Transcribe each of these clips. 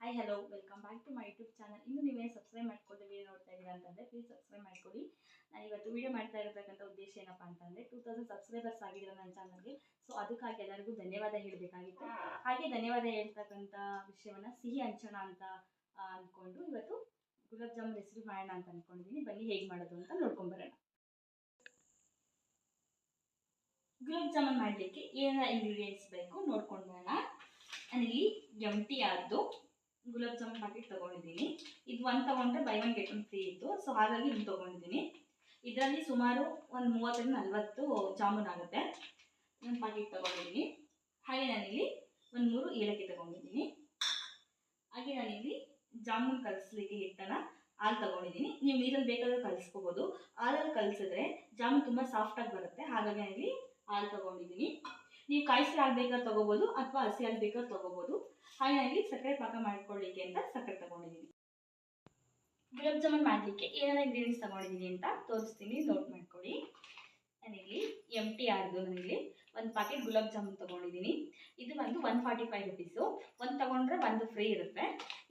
Hi hello welcome back to my YouTube channel ಇನ್ನು ನೀವೇನು subscribe ಮಾಡ್ಕೊಂಡು ವಿಡಿಯೋ ನೋಡ್ತಾ ಇದ್ದೀರಾ ಅಂತಂದರೆ ಪ್ಲೀಸ್ ಸಬ್ಸ್ಕ್ರೈಬ್ ಮಾಡ್ಕೊಳ್ಳಿ. ನಾನು ಇವತ್ತು ವಿಡಿಯೋ ಮಾಡ್ತಾ ಇರತಕ್ಕಂಥ ಉದ್ದೇಶ ಏನಪ್ಪ ಅಂತಂದರೆ ಟೂ ತೌಸಂಡ್ ಸಬ್ಸ್ಕ್ರೈಬರ್ಸ್ ಆಗಿದ್ದೀರಾ ನನ್ನ ಚಾನಲ್ಗೆ ಸೊ ಅದಕ್ಕಾಗಿ ಎಲ್ಲರಿಗೂ ಧನ್ಯವಾದ ಹೇಳಬೇಕಾಗಿತ್ತು. ಹಾಗೆ ಧನ್ಯವಾದ ಹೇಳ್ತಕ್ಕಂಥ ವಿಷಯವನ್ನು ಸಿಹಿ ಹಂಚೋಣ ಅಂತ ಅಂದ್ಕೊಂಡು ಇವತ್ತು ಗುಲಾಬ್ ಜಾಮೂನ್ ರೆಸಿಪಿ ಮಾಡೋಣ ಅಂತ ಅಂದ್ಕೊಂಡಿದ್ದೀನಿ ಬನ್ನಿ ಹೇಗೆ ಮಾಡೋದು ಅಂತ ನೋಡ್ಕೊಂಬರೋಣ ಗುಲಾಬ್ ಜಾಮೂನ್ ಮಾಡಲಿಕ್ಕೆ ಏನೆಲ್ಲ ಇಂಗ್ರೀಡಿಯೆಂಟ್ಸ್ ಬೇಕು ನೋಡ್ಕೊಂಡು ಬರೋಣ. ನಾನಿಲ್ಲಿ ಎಂಟಿ ಆದ್ದು ಗುಲಾಬ್ ಜಾಮೂನ್ ಪ್ಯಾಕೆಟ್ ತೊಗೊಂಡಿದ್ದೀನಿ. ಇದು ಒಂದು ತೊಗೊಂಡ್ರೆ buy one get one free ಇತ್ತು. ಸೊ ಹಾಗಾಗಿ ಇದು ತೊಗೊಂಡಿದ್ದೀನಿ. ಇದರಲ್ಲಿ ಸುಮಾರು ಒಂದು ಮೂವತ್ತರಿಂದ ನಲ್ವತ್ತು ಜಾಮೂನ್ ಆಗುತ್ತೆ. ಒಂದು ಪ್ಯಾಕೆಟ್ ತೊಗೊಂಡಿದ್ದೀನಿ. ಹಾಗೆ ನಾನಿಲ್ಲಿ ಒಂದು ಮೂರು ಏಲಕ್ಕಿ ತೊಗೊಂಡಿದ್ದೀನಿ. ಹಾಗೆ ನಾನಿಲ್ಲಿ ಜಾಮೂನ್ ಕಲಿಸ್ಲಿಕ್ಕೆ ಹಿಟ್ಟನ್ನು ಹಾಲು ತೊಗೊಂಡಿದ್ದೀನಿ. ನೀವು ನೀರಲ್ಲಿ ಬೇಕಾದರೂ ಕಲಿಸ್ಕೋಬೋದು. ಹಾಲಲ್ಲಿ ಕಲಿಸಿದ್ರೆ ಜಾಮೂನ್ ತುಂಬ ಸಾಫ್ಟಾಗಿ ಬರುತ್ತೆ. ಹಾಗಾಗಿ ನಾನಿಲ್ಲಿ ಹಾಲು ತೊಗೊಂಡಿದ್ದೀನಿ. ನೀವು ಕಾಯಿಸಿ ಆಗ್ಬೇಕಾದ್ರೆ ತಗೋಬೋದು ಅಥವಾ ಹಸಿ ಆಗ್ಬೇಕಾದ್ರೆ ತಗೋಬೋದು. ಹಾಗಾಗಿ ಸಕ್ಕರೆ ಪಾಕ ಮಾಡ್ಕೊಳ್ಳಿಕ್ಕೆ ಅಂತ ಸಕ್ಕರೆ ತಗೊಂಡಿದ್ದೀನಿ ಗುಲಾಬ್ ಜಾಮೂನ್ ಮಾಡಲಿಕ್ಕೆ ಏನೆಲ್ಲ ಇಂಗ್ರೀಡಿಯೆಂಟ್ಸ್ ತಗೊಂಡಿದ್ದೀನಿ ಅಂತ ತೋರಿಸ್ತೀನಿ. ನೋಟ್ ಮಾಡ್ಕೊಳ್ಳಿ. ನಾನಿಲ್ಲಿ ಎಂ ಟಿ ಆರ್ದು ನಾನಿಲ್ಲಿ ಒಂದು ಪ್ಯಾಕೆಟ್ ಗುಲಾಬ್ ಜಾಮೂನ್ ತೊಗೊಂಡಿದ್ದೀನಿ ಇದು ಬಂದು ಒನ್ ಫಾರ್ಟಿ ಫೈವ್ ರುಪೀಸು ಒಂದು ತೊಗೊಂಡ್ರೆ ಒಂದು ಫ್ರೀ ಇರುತ್ತೆ.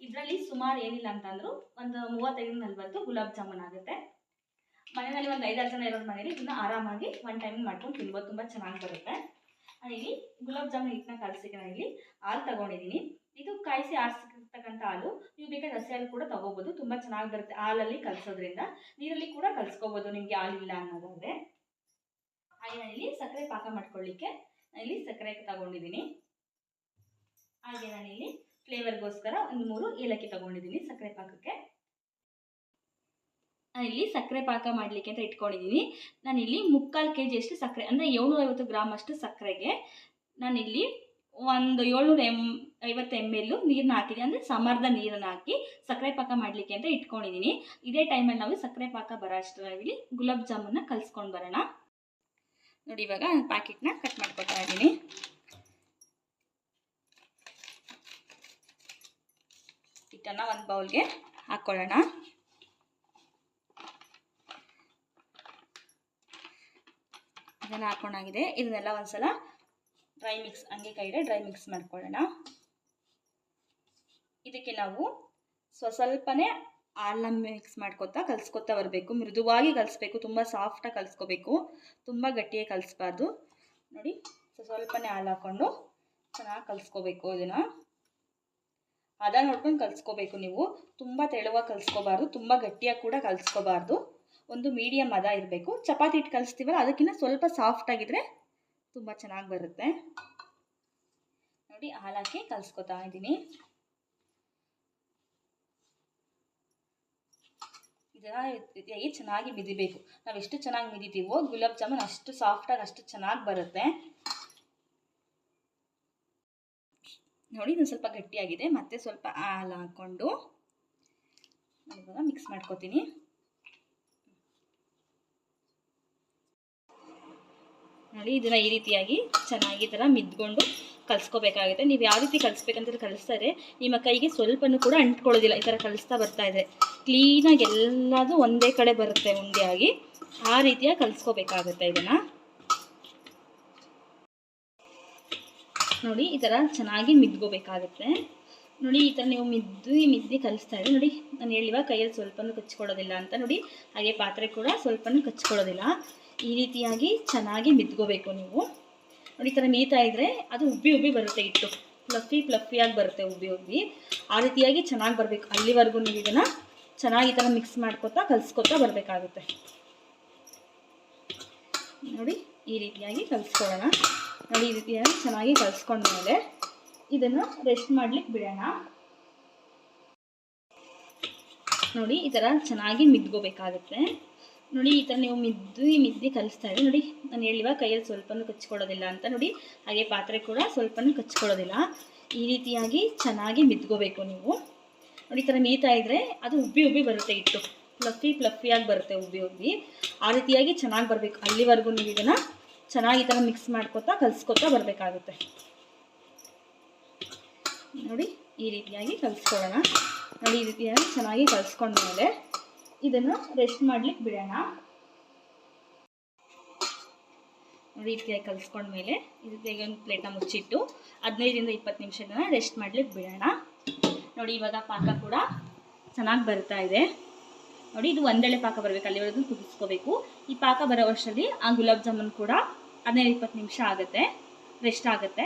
ಇದರಲ್ಲಿ ಸುಮಾರು ಏನಿಲ್ಲ ಅಂತಂದರೂ ಒಂದು ಮೂವತ್ತೈದು ನಲ್ವತ್ತು ಗುಲಾಬ್ ಜಾಮೂನ್ ಆಗುತ್ತೆ. ಮನೆಯಲ್ಲಿ ಒಂದು ಐದಾರು ಜನ ಇರೋರ ಮನೇಲಿ ಇದನ್ನ ಆರಾಮಾಗಿ ಒನ್ ಟೈಮ್ ಮಾಡ್ಕೊಂಡು ತಿನ್ಬೋದು. ತುಂಬ ಚೆನ್ನಾಗಿ ಬರುತ್ತೆ. ನಾನಿಲ್ಲಿ ಗುಲಾಬ್ ಜಾಮೂನ್ ಹಿಟ್ಟನ್ನ ಕಲಸಿಕ್ಕೆ ನಾನಿಲ್ಲಿ ಹಾಲು ತಗೊಂಡಿದ್ದೀನಿ. ಇದು ಕಾಯಿಸಿ ಆರಿಸಿರ್ತಕ್ಕಂಥ ಹಾಲು. ನೀವು ಬೇಕಾದ್ರೆ ಹಸಿ ಹಾಲು ಕೂಡ ತಗೋಬೋದು. ತುಂಬ ಚೆನ್ನಾಗಿ ಬರುತ್ತೆ ಹಾಲಲ್ಲಿ ಕಲಸೋದ್ರಿಂದ. ನೀರಲ್ಲಿ ಕೂಡ ಕಲಿಸ್ಕೋಬೋದು ನಿಮಗೆ ಹಾಲಿಲ್ಲ ಅನ್ನೋದಾದರೆ. ಹಾಗೆ ನಾನಿಲ್ಲಿ ಸಕ್ಕರೆ ಪಾಕ ಮಾಡ್ಕೊಳ್ಳಿಕ್ಕೆ ನಾನಿಲ್ಲಿ ಸಕ್ಕರೆ ತಗೊಂಡಿದ್ದೀನಿ. ಹಾಗೆ ನಾನಿಲ್ಲಿ ಫ್ಲೇವರ್ಗೋಸ್ಕರ ಒಂದು ಮೂರು ಏಲಕ್ಕಿ ತಗೊಂಡಿದ್ದೀನಿ ಸಕ್ಕರೆ ಪಾಕಕ್ಕೆ. ನಾನಿಲ್ಲಿ ಸಕ್ಕರೆ ಪಾಕ ಮಾಡಲಿಕ್ಕೆ ಅಂತ ಇಟ್ಕೊಂಡಿದ್ದೀನಿ ನಾನಿಲ್ಲಿ ಮುಕ್ಕಾಲು ಕೆ ಜಿಯಷ್ಟು ಸಕ್ಕರೆ, ಅಂದರೆ ಏಳ್ನೂರೈವತ್ತು ಗ್ರಾಮ್ ಅಷ್ಟು ಸಕ್ಕರೆಗೆ ನಾನಿಲ್ಲಿ ಒಂದು ಏಳ್ನೂರ ಎಂ ಐವತ್ತು ಎಂ ಎಲ್ ನೀರನ್ನ ಹಾಕಿದೆ ಅಂದರೆ ಸಮರ್ದ ನೀರನ್ನು ಹಾಕಿ ಸಕ್ಕರೆ ಪಾಕ ಮಾಡಲಿಕ್ಕೆ ಅಂತ ಇಟ್ಕೊಂಡಿದ್ದೀನಿ ಇದೇ ಟೈಮಲ್ಲಿ ನಾವು ಸಕ್ಕರೆ ಪಾಕ ಬರೋ ಅಷ್ಟರಲ್ಲಿ ಗುಲಾಬ್ ಜಾಮೂನ್ನ ಕಲಿಸ್ಕೊಂಡು ಬರೋಣ. ನೋಡಿ, ಇವಾಗ ಪ್ಯಾಕೆಟ್ನ ಕಟ್ ಮಾಡ್ಕೊತಾ ಇದ್ದೀನಿ. ಹಿಟ್ಟನ್ನು ಒಂದು ಬೌಲ್ಗೆ ಹಾಕ್ಕೊಳ್ಳೋಣ. ಇದನ್ನು ಹಾಕೊಂಡಾಗಿದೆ. ಇದನ್ನೆಲ್ಲ ಒಂದ್ಸಲ ಡ್ರೈ ಮಿಕ್ಸ್ ಹಂಗೆ ಕೈಡೆ ಡ್ರೈ ಮಿಕ್ಸ್ ಮಾಡ್ಕೊಳ್ಳೋಣ. ಇದಕ್ಕೆ ನಾವು ಸ್ವಸ್ವಲ್ಪನೇ ಸ್ವಲ್ಪನೇ ಮಿಕ್ಸ್ ಮಾಡ್ಕೊತಾ ಕಲಿಸ್ಕೊತಾ ಬರಬೇಕು. ಮೃದುವಾಗಿ ಕಲಿಸ್ಬೇಕು, ತುಂಬ ಸಾಫ್ಟಾಗಿ ಕಲಿಸ್ಕೋಬೇಕು. ತುಂಬ ಗಟ್ಟಿಯಾಗಿ ಕಲಿಸ್ಬಾರ್ದು. ನೋಡಿ ಸ್ವಸ್ವಲ್ಪನೇ ಹಾಲು ಹಾಕ್ಕೊಂಡು ಚೆನ್ನಾಗಿ ಕಲಿಸ್ಕೋಬೇಕು ಇದನ್ನು. ಅದ ನೋಡ್ಕೊಂಡು ಕಲಿಸ್ಕೋಬೇಕು ನೀವು. ತುಂಬ ತೆಳುವಾಗಿ ಕಲಿಸ್ಕೋಬಾರ್ದು, ತುಂಬ ಗಟ್ಟಿಯಾಗಿ ಕೂಡ ಕಲಿಸ್ಕೋಬಾರ್ದು. ಒಂದು ಮೀಡಿಯಮ್ ಅದ ಇರಬೇಕು. ಚಪಾತಿ ಹಿಟ್ಟು ಕಲಿಸ್ತೀವಲ್ಲ ಅದಕ್ಕಿಂತ ಸ್ವಲ್ಪ ಸಾಫ್ಟ್ ಆಗಿದ್ರೆ ತುಂಬ ಚೆನ್ನಾಗಿ ಬರುತ್ತೆ. ನೋಡಿ ಹಾಲಾಕಿ ಕಲಿಸ್ಕೊತಾ ಇದ್ದೀನಿ ರೀತಿಯಾಗಿ ಚೆನ್ನಾಗಿ ಮಿದಿಬೇಕು. ನಾವು ಎಷ್ಟು ಚೆನ್ನಾಗಿ ಮಿದಿತೀವೋ, ಗುಲಾಬ್ ಜಾಮೂನ್ ಅಷ್ಟು ಸಾಫ್ಟಾಗಿ ಅಷ್ಟು ಚೆನ್ನಾಗಿ ಬರುತ್ತೆ. ನೋಡಿ ಇದು ಸ್ವಲ್ಪ ಗಟ್ಟಿಯಾಗಿದೆ. ಮತ್ತೆ ಸ್ವಲ್ಪ ಹಾಲು ಹಾಕ್ಕೊಂಡು ಇವಾಗ ಮಿಕ್ಸ್ ಮಾಡ್ಕೊತೀನಿ. ನೋಡಿ ಇದನ್ನು ಈ ರೀತಿಯಾಗಿ ಚೆನ್ನಾಗಿ ಥರ ಮಿದ್ಕೊಂಡು ಕಲಿಸ್ಕೋಬೇಕಾಗುತ್ತೆ. ನೀವು ಯಾವ ರೀತಿ ಕಲಿಸ್ಬೇಕಂತ ಕಲಿಸ್ತಾರೆ, ನಿಮ್ಮ ಕೈಗೆ ಸ್ವಲ್ಪನೂ ಕೂಡ ಅಂಟ್ಕೊಳ್ಳೋದಿಲ್ಲ. ಈ ಥರ ಕಲಿಸ್ತಾ ಬರ್ತಾ ಇದೆ. ಕ್ಲೀನಾಗಿ ಎಲ್ಲದೂ ಒಂದೇ ಕಡೆ ಬರುತ್ತೆ ಉಂಡೆಯಾಗಿ. ಆ ರೀತಿಯಾಗಿ ಕಲಿಸ್ಕೋಬೇಕಾಗುತ್ತೆ ಇದನ್ನು. ನೋಡಿ, ಈ ಥರ ಚೆನ್ನಾಗಿ ಮಿದ್ಕೋಬೇಕಾಗುತ್ತೆ. ನೋಡಿ, ಈ ಥರ ನೀವು ಮಿದ್ದು ಮಿದ್ದಿ ಕಲಿಸ್ತಾ ಇದ್ದೀವಿ ನೋಡಿ, ನಾನು ಹೇಳಿವ ಕೈಯಲ್ಲಿ ಸ್ವಲ್ಪನೂ ಕಚ್ಕೊಳ್ಳೋದಿಲ್ಲ ಅಂತ. ನೋಡಿ, ಹಾಗೆ ಪಾತ್ರೆ ಕೂಡ ಸ್ವಲ್ಪನೂ ಕಚ್ಕೊಳ್ಳೋದಿಲ್ಲ. ಈ ರೀತಿಯಾಗಿ ಚೆನ್ನಾಗಿ ಮಿದ್ಕೋಬೇಕು ನೀವು. ನೋಡಿ, ಈ ಥರ ಮೀತಾ ಇದ್ದರೆ ಅದು ಉಬ್ಬಿ ಉಬ್ಬಿ ಬರುತ್ತೆ ಇಟ್ಟು ಫ್ಲಫಿ, ಫ್ಲಫಿಯಾಗಿ ಬರುತ್ತೆ ಉಬ್ಬಿ ಉಬ್ಬಿ. ಆ ರೀತಿಯಾಗಿ ಚೆನ್ನಾಗಿ ಬರಬೇಕು. ಅಲ್ಲಿವರೆಗೂ ನೀವು ಇದನ್ನು ಚೆನ್ನಾಗಿ ಈ ಥರ ಮಿಕ್ಸ್ ಮಾಡ್ಕೊತಾ, ಕಲಿಸ್ಕೊತಾ ಬರಬೇಕಾಗುತ್ತೆ. ನೋಡಿ, ಈ ರೀತಿಯಾಗಿ ಕಲಿಸ್ಕೊಳ್ಳೋಣ. ನೋಡಿ, ಈ ರೀತಿಯಾಗಿ ಚೆನ್ನಾಗಿ ಕಲಿಸ್ಕೊಂಡ್ಮೇಲೆ ಇದನ್ನು ರೆಸ್ಟ್ ಮಾಡ್ಲಿಕ್ಕೆ ಬಿಡೋಣ. ನೋಡಿ, ಈ ಥರ ಚೆನ್ನಾಗಿ ಮಿದ್ಕೋಬೇಕಾಗುತ್ತೆ. ನೋಡಿ, ಈ ಥರ ನೀವು ಮಿದ್ದು ಮಿದ್ದಿ ಕಲಿಸ್ತಾ ಇದ್ದೀವಿ ನೋಡಿ, ನಾನು ಹೇಳಿವ ಕೈಯಲ್ಲಿ ಸ್ವಲ್ಪನೂ ಕಚ್ಕೊಳ್ಳೋದಿಲ್ಲ ಅಂತ. ನೋಡಿ, ಹಾಗೆ ಪಾತ್ರೆ ಕೂಡ ಸ್ವಲ್ಪನೂ ಕಚ್ಕೊಳ್ಳೋದಿಲ್ಲ. ಈ ರೀತಿಯಾಗಿ ಚೆನ್ನಾಗಿ ಮಿದ್ಕೋಬೇಕು ನೀವು. ನೋಡಿ, ಈ ಥರ ಮೀತಾ ಇದ್ದರೆ ಅದು ಉಬ್ಬಿ ಉಬ್ಬಿ ಬರುತ್ತೆ ಇಟ್ಟು ಫ್ಲಫಿ ಫ್ಲಫಿಯಾಗಿ ಬರುತ್ತೆ ಉಬ್ಬಿ ಉಬ್ಬಿ. ಆ ರೀತಿಯಾಗಿ ಚೆನ್ನಾಗಿ ಬರಬೇಕು. ಅಲ್ಲಿವರೆಗೂ ನೀವು ಇದನ್ನು ಚೆನ್ನಾಗಿ ಈ ಥರ ಮಿಕ್ಸ್ ಮಾಡ್ಕೋತಾ, ಕಲಿಸ್ಕೊತಾ ಬರಬೇಕಾಗುತ್ತೆ. ನೋಡಿ, ಈ ರೀತಿಯಾಗಿ ಕಲಿಸ್ಕೊಳ್ಳೋಣ. ನೋಡಿ, ಈ ರೀತಿಯಾಗಿ ಚೆನ್ನಾಗಿ ಕಲಿಸ್ಕೊಂಡ್ಮೇಲೆ ಇದನ್ನು ರೆಸ್ಟ್ ಮಾಡ್ಲಿಕ್ಕೆ ಬಿಡೋಣ. ನೋಡಿ ರೀತಿಯಾಗಿ ಕಲಿಸ್ಕೊಂಡ್ಮೇಲೆ ಈ ರೀತಿಯಾಗಿ ಒಂದು ಪ್ಲೇಟ್ನ ಮುಚ್ಚಿಟ್ಟು ಹದಿನೈದರಿಂದ ಇಪ್ಪತ್ತು ನಿಮಿಷ ರೆಸ್ಟ್ ಮಾಡ್ಲಿಕ್ಕೆ ಬಿಡೋಣ. ನೋಡಿ, ಇವಾಗ ಪಾಕ ಕೂಡ ಚೆನ್ನಾಗಿ ಬರ್ತಾ ಇದೆ. ನೋಡಿ, ಇದು ಒಂದೆಳೆ ಪಾಕ ಬರಬೇಕು, ಅಲ್ಲಿವರೆಗೂ ಕುದಿಸ್ಕೋಬೇಕು. ಈ ಪಾಕ ಬರೋ ವರ್ಷದಲ್ಲಿ ಆ ಗುಲಾಬ್ ಜಾಮೂನ್ ಕೂಡ ಹದಿನೈದು ಇಪ್ಪತ್ತು ನಿಮಿಷ ಆಗುತ್ತೆ ರೆಸ್ಟ್ ಆಗುತ್ತೆ.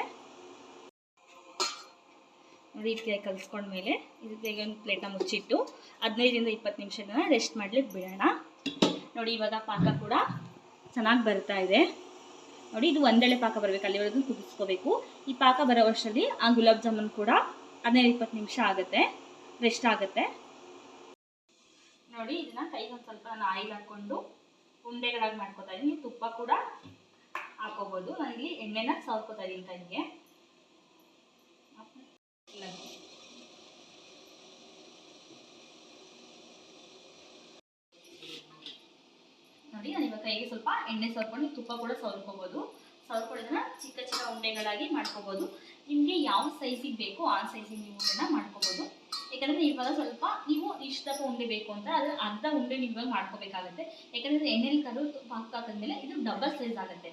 ನೋಡಿ ರೀತಿಯಾಗಿ ಕಲಿಸ್ಕೊಂಡ್ಮೇಲೆ ಇದಕ್ಕೆ ಒಂದು ಪ್ಲೇಟ್ನ ಮುಚ್ಚಿಟ್ಟು ಹದಿನೈದರಿಂದ ಇಪ್ಪತ್ತು ನಿಮಿಷನ ರೆಸ್ಟ್ ಮಾಡಲಿಕ್ಕೆ ಬಿಡೋಣ. ನೋಡಿ, ಇವಾಗ ಪಾಕ ಕೂಡ ಚೆನ್ನಾಗಿ ಬರ್ತಾ ಇದೆ. ನೋಡಿ, ಇದು ಒಂದೆಳೆ ಪಾಕ ಬರಬೇಕು. ಅಲ್ಲಿವರೆಗೂ ಕುದಿಸ್ಕೋಬೇಕು. ಈ ಪಾಕ ಬರೋ ವರ್ಷದಲ್ಲಿ ಆ ಗುಲಾಬ್ ಜಾಮೂನ್ ಕೂಡ ಹದಿನೈದು ಇಪ್ಪತ್ತು ನಿಮಿಷ ಆಗುತ್ತೆ. ರೆಸ್ಟ್ ಆಗುತ್ತೆ. ನೋಡಿ, ಇದನ್ನ ಕೈಗೆ ಒಂದು ಸ್ವಲ್ಪ ನಾನು ಆಯಿಲ್ ಹಾಕ್ಕೊಂಡು ಉಂಡೆಗಳಾಗಿ ಮಾಡ್ಕೊತಾ ಇದ್ದೀನಿ ತುಪ್ಪ ಕೂಡ ಹಾಕೋಬೋದು. ನಾನಿಲ್ಲಿ ಎಣ್ಣೆನ ಸವರ್ಕೋತಾ ಇದ್ದೀನಿ ಕೈಗೆ. ನೋಡಿ, ನಾನು ಇವಾಗ ಕೈಗೆ ಸ್ವಲ್ಪ ಎಣ್ಣೆ ಸವರ್ಕೊಂಡು ತುಪ್ಪ ಕೂಡ ಸವರ್ಕೋಬೋದು. ಸವರ್ಕೊಳ್ಳೋದನ್ನ ಚಿಕ್ಕ ಚಿಕ್ಕ ಉಂಡೆಗಳಾಗಿ ಮಾಡ್ಕೋಬೋದು. ನಿಮಗೆ ಯಾವ ಸೈಜಿಗೆ ಬೇಕೋ ಆ ಸೈಜಿಗೆ ನೀವು ಉಂಡೆನ ಮಾಡ್ಕೋಬೋದು. ಯಾಕಂದರೆ ಇವಾಗ ಸ್ವಲ್ಪ ನೀವು ಇಷ್ಟಪ ಉಂಡೆ ಬೇಕು ಅಂತ ಅದ್ರ ಅರ್ಧ ಉಂಡೆ ನೀವು ಮಾಡ್ಕೋಬೇಕಾಗತ್ತೆ. ಯಾಕಂದರೆ ಎಣ್ಣೆಲಿ ಕರು ಪಾಕ ಹಾಕಿದ್ಮೇಲೆ ಇದು ಡಬಲ್ ಸೈಜ್ ಆಗುತ್ತೆ.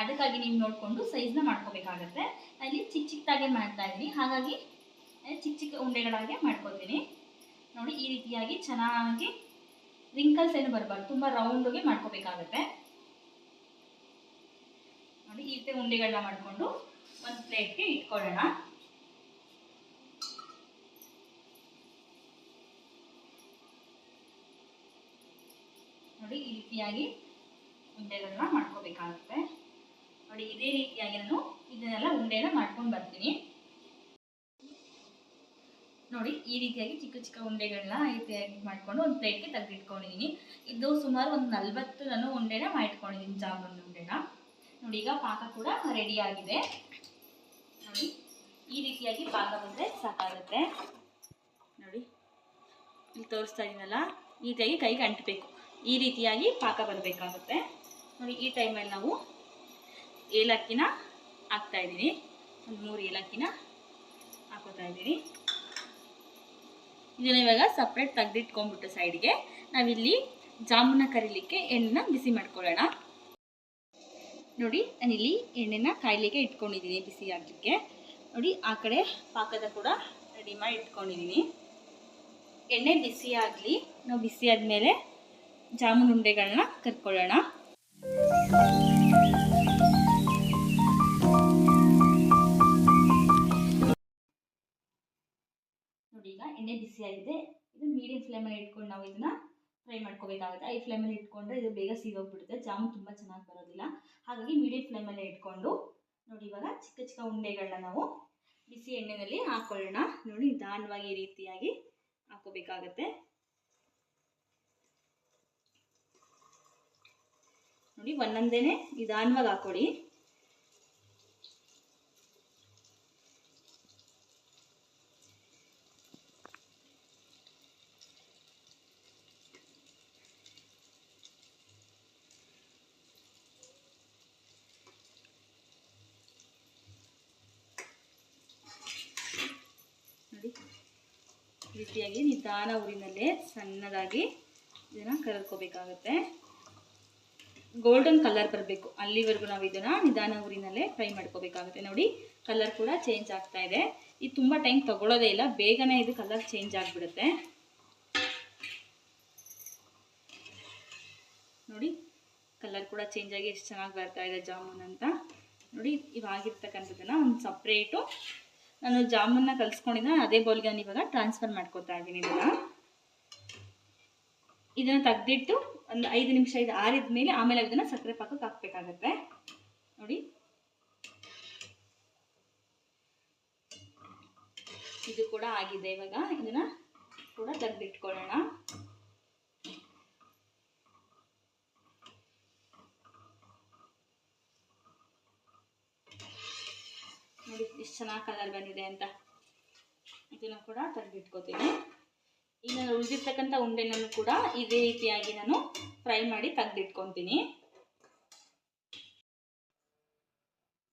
ಅದಕ್ಕಾಗಿ ನೀವು ನೋಡಿಕೊಂಡು ಸೈಜ್ನ ಮಾಡ್ಕೋಬೇಕಾಗತ್ತೆ. ಅಲ್ಲಿ ಚಿಕ್ಕ ಚಿಕ್ಕದಾಗೆ ಮಾಡ್ತಾ ಇದ್ದೀನಿ ಹಾಗಾಗಿ ಚಿಕ್ಕ ಚಿಕ್ಕ ಉಂಡೆಗಳಾಗೆ ಮಾಡ್ಕೊತೀನಿ. ನೋಡಿ ಈ ರೀತಿಯಾಗಿ ಚೆನ್ನಾಗಿ ರಿಂಕಲ್ಸ್ ಏನು ಬರಬಾರ್ದು, ತುಂಬ ರೌಂಡ್ಗೆ ಮಾಡ್ಕೋಬೇಕಾಗತ್ತೆ. ನೋಡಿ ಈ ರೀತಿ ಉಂಡೆಗಳನ್ನ ಮಾಡಿಕೊಂಡು ಒಂದು ಪ್ಲೇಟ್ಗೆ ಇಟ್ಕೊಳ್ಳೋಣ. ನೋಡಿ ಈ ರೀತಿಯಾಗಿ ಉಂಡೆಗಳನ್ನ ಮಾಡ್ಕೋಬೇಕಾಗತ್ತೆ. ನೋಡಿ ಇದೇ ರೀತಿಯಾಗಿ ನಾನು ಇದನ್ನೆಲ್ಲ ಉಂಡೆನ ಮಾಡ್ಕೊಂಡು ಬರ್ತೀನಿ. ನೋಡಿ, ಈ ರೀತಿಯಾಗಿ ಚಿಕ್ಕ ಚಿಕ್ಕ ಉಂಡೆಗಳನ್ನ ಈ ರೀತಿಯಾಗಿ ಮಾಡಿಕೊಂಡು ಒಂದು ಪ್ಲೇಟ್ಗೆ ತೆಗೆದಿಟ್ಕೊಂಡಿದ್ದೀನಿ ಇದು ಸುಮಾರು ಒಂದು ನಲ್ವತ್ತು ನಾನು ಉಂಡೆನ ಮಾಡಿಟ್ಕೊಂಡಿದ್ದೀನಿ ಜಾಮೂನ್ ಉಂಡೆನ. ನೋಡಿ, ಈಗ ಪಾಕ ಕೂಡ ರೆಡಿ ಆಗಿದೆ. ನೋಡಿ, ಈ ರೀತಿಯಾಗಿ ಪಾಕ ಬಂದರೆ ಸಾಕಾಗುತ್ತೆ. ನೋಡಿ, ಇಲ್ಲಿ ತೋರಿಸ್ತಾ ಇದ್ದೀನಲ್ಲ ಈ ರೀತಿಯಾಗಿ ಕೈಗೆ ಅಂಟಬೇಕು ಈ ರೀತಿಯಾಗಿ ಪಾಕ ಬರಬೇಕಾಗುತ್ತೆ ನೋಡಿ, ಈ ಟೈಮಲ್ಲಿ ನಾವು ಏಲಕ್ಕಿನ ಹಾಕ್ತಾ ಇದ್ದೀನಿ ಒಂದು ಮೂರು ಏಲಕ್ಕಿನ ಹಾಕೋತಾ ಇದ್ದೀನಿ ಇದನ್ನ ಇವಾಗ ಸಪ್ರೇಟ್ ತೆಗೆದಿಟ್ಕೊಂಡ್ಬಿಟ್ಟು ಸೈಡ್ಗೆ ನಾವಿಲ್ಲಿ ಜಾಮೂನ ಕರಿಲಿಕ್ಕೆ ಎಣ್ಣೆನ ಬಿಸಿ ಮಾಡ್ಕೊಳ್ಳೋಣ. ನೋಡಿ, ನಾನಿಲ್ಲಿ ಎಣ್ಣೆನ ಕಾಯ್ಲಿಕ್ಕೆ ಇಟ್ಕೊಂಡಿದ್ದೀನಿ ಬಿಸಿ ಆಗಲಿಕ್ಕೆ. ನೋಡಿ, ಆ ಕಡೆ ಪಾಕದ ಕೂಡ ರೆಡಿ ಮಾಡಿ ಇಟ್ಕೊಂಡಿದ್ದೀನಿ. ಎಣ್ಣೆ ಬಿಸಿ ಆಗಲಿ, ನಾವು ಬಿಸಿ ಆದಮೇಲೆ ಜಾಮೂನ್ ಉಂಡೆಗಳನ್ನ ಕರ್ಕೊಳ್ಳೋಣ. ಬಿಸಿಯಾಗಿದೆ ಇದು ಮೀಡಿಯಂ ಫ್ಲೇಮಲ್ಲಿ ಇಟ್ಕೊಂಡು ನಾವು ಇದನ್ನ ಫ್ರೈ ಮಾಡ್ಕೋಬೇಕಾಗುತ್ತೆ. ಐ ಫ್ಲೇಮಲ್ಲಿ ಇಟ್ಕೊಂಡ್ರೆ ಇದು ಬೇಗ ಸೀದೋಗ್ಬಿಡುತ್ತೆ ಜಾಮೂನ್ ತುಂಬ ಚೆನ್ನಾಗಿ ಬರೋದಿಲ್ಲ. ಹಾಗಾಗಿ ಮೀಡಿಯಂ ಫ್ಲೇಮಲ್ಲೇ ಇಟ್ಕೊಂಡು ನೋಡಿ ಇವಾಗ ಚಿಕ್ಕ ಚಿಕ್ಕ ಉಂಡೆಗಳನ್ನ ನಾವು ಬಿಸಿ ಎಣ್ಣೆಯಲ್ಲಿ ಹಾಕೊಳ್ಳೋಣ. ನೋಡಿ ನಿಧಾನವಾಗಿ ಈ ರೀತಿಯಾಗಿ ಹಾಕೋಬೇಕಾಗತ್ತೆ. ನೋಡಿ ಒಂದೊಂದೇನೆ ನಿಧಾನವಾಗಿ ಹಾಕೊಳ್ಳಿ ನೋಡಿ ಈ ರೀತಿಯಾಗಿ ನಿಧಾನ ಊರಿನಲ್ಲೇ ಸಣ್ಣದಾಗಿ ಇದನ್ನು ಕರದ್ಕೋಬೇಕಾಗತ್ತೆ. ಗೋಲ್ಡನ್ ಕಲರ್ ಬರಬೇಕು. ಅಲ್ಲಿವರೆಗೂ ನಾವು ಇದನ್ನು ನಿಧಾನ ಊರಿನಲ್ಲೇ ಫ್ರೈ ಮಾಡ್ಕೋಬೇಕಾಗುತ್ತೆ. ನೋಡಿ ಕಲರ್ ಕೂಡ ಚೇಂಜ್ ಆಗ್ತಾ ಇದೆ. ಇದು ತುಂಬ ಟೈಮ್ ತಗೊಳ್ಳೋದೇ ಇಲ್ಲ. ಬೇಗನೆ ಇದು ಕಲರ್ ಚೇಂಜ್ ಆಗಿಬಿಡುತ್ತೆ. ನೋಡಿ ಕಲರ್ ಕೂಡ ಚೇಂಜ್ ಆಗಿ ಎಷ್ಟು ಚೆನ್ನಾಗಿ ಬರ್ತಾ ಇದೆ ಜಾಮೂನ್ ಅಂತ. ನೋಡಿ, ಇವಾಗಿರ್ತಕ್ಕಂಥದ್ದನ್ನು ಒಂದು ಸಪ್ರೇಟು ನಾನು ಜಾಮೂನ್ನ ಕಲಿಸ್ಕೊಂಡಿದ್ದ ಅದೇ ಬೌಲ್ಗೆ ನಾನು ಇವಾಗ ಟ್ರಾನ್ಸ್ಫರ್ ಮಾಡ್ಕೊತಾ ಇದ್ದೀನಿ ಇದನ್ನು. ಇದನ್ನು ತೆಗೆದಿಟ್ಟು ಒಂದು ಐದು ನಿಮಿಷ ಇದು ಆರಿದ ಮೇಲೆ ಆಮೇಲೆ ಇದನ್ನು ಸಕ್ಕರೆ ಪಾಕಕ್ಕೆ ಹಾಕಬೇಕಾಗತ್ತೆ. ನೋಡಿ. ಇದು ಕೂಡ ಆಗಿದೆ ಇವಾಗ. ಇದನ್ನು ಕೂಡ ತೆಗ್ದಿಟ್ಕೊಳ್ಳೋಣ ನೋಡಿ ಎಷ್ಟು ಚೆನ್ನಾಗಿ ಕಲರ್ ಬಂದಿದೆ ಅಂತ. ಇದನ್ನು ಕೂಡ ತೆಗೆದಿಟ್ಕೋತೀನಿ. ಈಗ ನಾನು ಉಳಿದಿರ್ತಕ್ಕಂಥ ಉಂಡೆನೂ ಕೂಡ ಇದೇ ರೀತಿಯಾಗಿ ನಾನು ಫ್ರೈ ಮಾಡಿ ತೆಗೆದಿಟ್ಕೊತೀನಿ.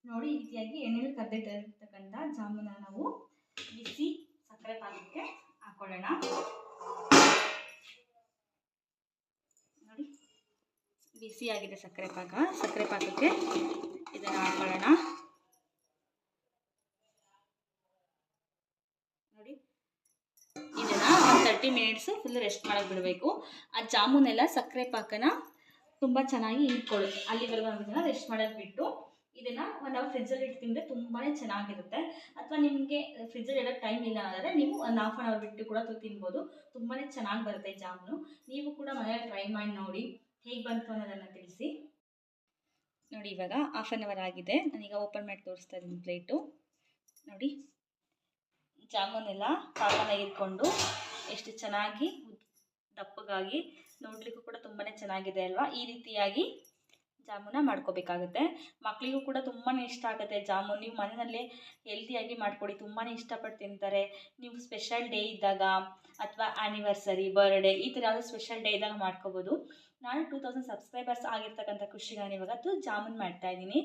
ನೋಡಿ, ಈ ರೀತಿಯಾಗಿ ಎಣ್ಣೆಲಿ ಕದ್ದಿಟ್ಟಿರ್ತಕ್ಕಂಥ ಜಾಮೂನ ನಾವು ಬಿಸಿ ಸಕ್ಕರೆ ಪಾಕಕ್ಕೆ ಹಾಕೊಳ್ಳೋಣ. ನೋಡಿ, ಬಿಸಿಯಾಗಿದೆ ಸಕ್ಕರೆ ಪಾಕ. ಸಕ್ಕರೆ ಪಾಕಕ್ಕೆ ಇದನ್ನು ಹಾಕೊಳ್ಳೋಣ. ನೋಡಿ. ಇದನ್ನು ಒಂದು ತರ್ಟಿ ಮಿನಿಟ್ಸು ಫುಲ್ ರೆಸ್ಟ್ ಮಾಡೋಕ್ಕೆ ಬಿಡಬೇಕು. ಆ ಜಾಮೂನೆಲ್ಲ ಸಕ್ಕರೆ ಪಾಕನ ತುಂಬ ಚೆನ್ನಾಗಿ ಇಟ್ಕೊಳ್ಳಿ. ಅಲ್ಲಿವರೆಗೂ ಅದನ್ನು ರೆಸ್ಟ್ ಮಾಡೋಕ್ಕೆ ಬಿಟ್ಟು ಇದನ್ನು ಒನ್ ಅವರ್ ಫ್ರಿಜ್ಜಲ್ಲಿ ಇಟ್ಟು ತಿಂದರೆ ತುಂಬಾ ಚೆನ್ನಾಗಿರುತ್ತೆ. ಅಥವಾ ನಿಮಗೆ ಫ್ರಿಜ್ಜಲ್ಲಿ ಇಡೋ ಟೈಮ್ ಇಲ್ಲ ಅಂದರೆ ನೀವು ಒಂದು ಹಾಫ್ ಆನ್ ಅವರ್ ಬಿಟ್ಟು ಕೂಡ ತಿನ್ಬೋದು. ತುಂಬಾ ಚೆನ್ನಾಗಿ ಬರುತ್ತೆ ಜಾಮೂನು. ನೀವು ಕೂಡ ಮನೆಯಲ್ಲಿ ಟ್ರೈ ಮಾಡಿ ನೋಡಿ. ಹೇಗೆ ಬಂತು ಅನ್ನೋದನ್ನು ತಿಳಿಸಿ. ನೋಡಿ ಇವಾಗ ಹಾಫ್ ಆನ್ ಅವರ್ ಆಗಿದೆ. ನಾನೀಗ ಓಪನ್ ಮಾಡಿ ತೋರಿಸ್ತಾ ಇದ್ದೀನಿ ಪ್ಲೇಟು ನೋಡಿ. ಜಾಮೂನೆಲ್ಲ ಪಾಕನ ಇಟ್ಕೊಂಡು ಎಷ್ಟು ಚೆನ್ನಾಗಿ ದಪ್ಪಗಾಗಿ ನೋಡಲಿಕ್ಕೂ ಕೂಡ ತುಂಬಾ ಚೆನ್ನಾಗಿದೆ ಅಲ್ವಾ? ಈ ರೀತಿಯಾಗಿ ಜಾಮೂನ ಮಾಡ್ಕೋಬೇಕಾಗುತ್ತೆ. ಮಕ್ಕಳಿಗೂ ಕೂಡ ತುಂಬಾ ಇಷ್ಟ ಆಗುತ್ತೆ ಜಾಮೂನ್. ನೀವು ಮನೆಯಲ್ಲೇ ಹೆಲ್ತಿಯಾಗಿ ಮಾಡ್ಕೊಡಿ ತುಂಬಾ ಇಷ್ಟಪಟ್ಟು ತಿಂತಾರೆ. ನೀವು ಸ್ಪೆಷಲ್ ಡೇ ಇದ್ದಾಗ ಅಥವಾ ಆ್ಯನಿವರ್ಸರಿ ಬರ್ಡೇ, ಈ ಥರ ಯಾವುದೋ ಸ್ಪೆಷಲ್ ಡೇ ಇದ್ದಾಗ ಮಾಡ್ಕೋಬೋದು. ನಾನು ಟೂ ತೌಸಂಡ್ ಸಬ್ಸ್ಕ್ರೈಬರ್ಸ್ ಆಗಿರ್ತಕ್ಕಂಥ ಖುಷಿ ನಾನು ಅದು ಜಾಮೂನ್ ಮಾಡ್ತಾ ಇದ್ದೀನಿ.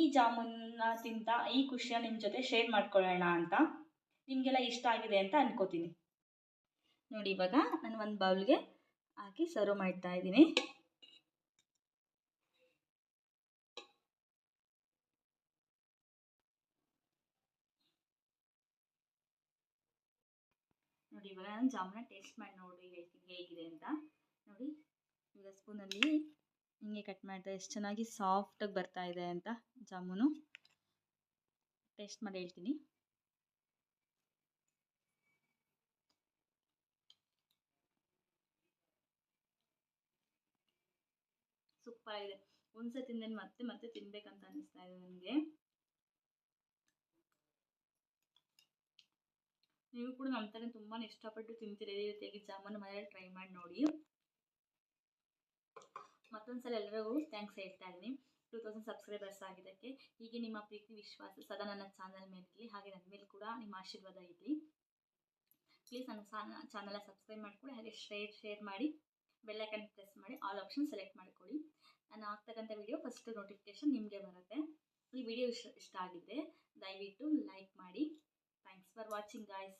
ಈ ಜಾಮೂನ್ನ ತಿಂತ, ಈ ಖುಷಿಯ ನಿಮ್ಮ ಜೊತೆ ಶೇರ್ ಮಾಡ್ಕೊಳ್ಳೋಣ ಅಂತ. ನಿಮಗೆಲ್ಲ ಇಷ್ಟ ಆಗಿದೆ ಅಂತ ಅನ್ಕೋತೀನಿ. ನೋಡಿ ಇವಾಗ ನಾನು ಒಂದು ಬೌಲ್ಗೆ ಹಾಕಿ ಸರ್ವ್ ಮಾಡ್ತಾ ಇದ್ದೀನಿ. ನೋಡಿ ಇವಾಗ ನಾನು ಜಾಮೂನ ಟೇಸ್ಟ್ ಮಾಡಿ ನೋಡಿ ಹೇಗಿದೆ ಅಂತ. ನೋಡಿ ಈಗ ಸ್ಪೂನಲ್ಲಿ ಹಿಂಗೆ ಕಟ್ ಮಾಡ್ತಾ ಎಷ್ಟು ಚೆನ್ನಾಗಿ ಸಾಫ್ಟಾಗಿ ಬರ್ತಾ ಇದೆ ಅಂತ ಜಾಮೂನು. ಟೇಸ್ಟ್ ಮಾಡಿ ಹೇಳ್ತೀನಿ. ಸೂಪರ್ ಇದೆ ಒಂದ್ಸತಿ ತಿಂದೇನು ಮತ್ತೆ ಮತ್ತೆ ತಿನ್ಬೇಕಂತ ಅನಿಸ್ತಾ ಇದೆ ನನಗೆ. ನೀವು ಕೂಡ ನಮ್ಮ ಥರ ತುಂಬಾ ಇಷ್ಟಪಟ್ಟು ತಿಂತೀರಿ. ಈ ರೀತಿಯಾಗಿ ಜಾಮೂನು ಮನೆಯಲ್ಲಿ ಟ್ರೈ ಮಾಡಿ ನೋಡಿ. ಮತ್ತೊಂದ್ಸಲ ಎಲ್ಲರಿಗೂ ಥ್ಯಾಂಕ್ಸ್ ಹೇಳ್ತಾ ಇದ್ದೀನಿ. ಟೂ ತೌಸಂಡ್ ಸಬ್ಸ್ಕ್ರೈಬರ್ಸ್ ಆಗಿದ್ದಕ್ಕೆ ಹೀಗೆ ನಿಮ್ಮ ಪ್ರೀತಿ, ವಿಶ್ವಾಸ ಸದಾ ನನ್ನ ಚಾನಲ್ ಮೇಲಿರಲಿ ಹಾಗೆ ನನ್ನ ಮೇಲೆ ಕೂಡ ನಿಮ್ಮ ಆಶೀರ್ವಾದ ಇರಲಿ. ಪ್ಲೀಸ್ ನನ್ನ ಚಾನಲ್ ಸಬ್ಸ್ಕ್ರೈಬ್ ಮಾಡ್ಕೊಳ್ಳಿ. ಹಾಗೆ ಶೇರ್ ಶೇರ್ ಮಾಡಿ ಬೆಲ್ಲೈಕನ್ ಪ್ರೆಸ್ ಮಾಡಿ ಆಲ್ ಆಪ್ಷನ್ ಸೆಲೆಕ್ಟ್ ಮಾಡಿಕೊಳ್ಳಿ. ನಾನು ಹಾಕ್ತಕ್ಕಂಥ ವಿಡಿಯೋ ಫಸ್ಟ್ ನೋಟಿಫಿಕೇಶನ್ ನಿಮಗೆ ಬರುತ್ತೆ. ಈ ವಿಡಿಯೋ ಇಷ್ಟ ಇಷ್ಟ ಆಗಿದ್ದರೆ ದಯವಿಟ್ಟು ಲೈಕ್ ಮಾಡಿ. Thanks for watching guys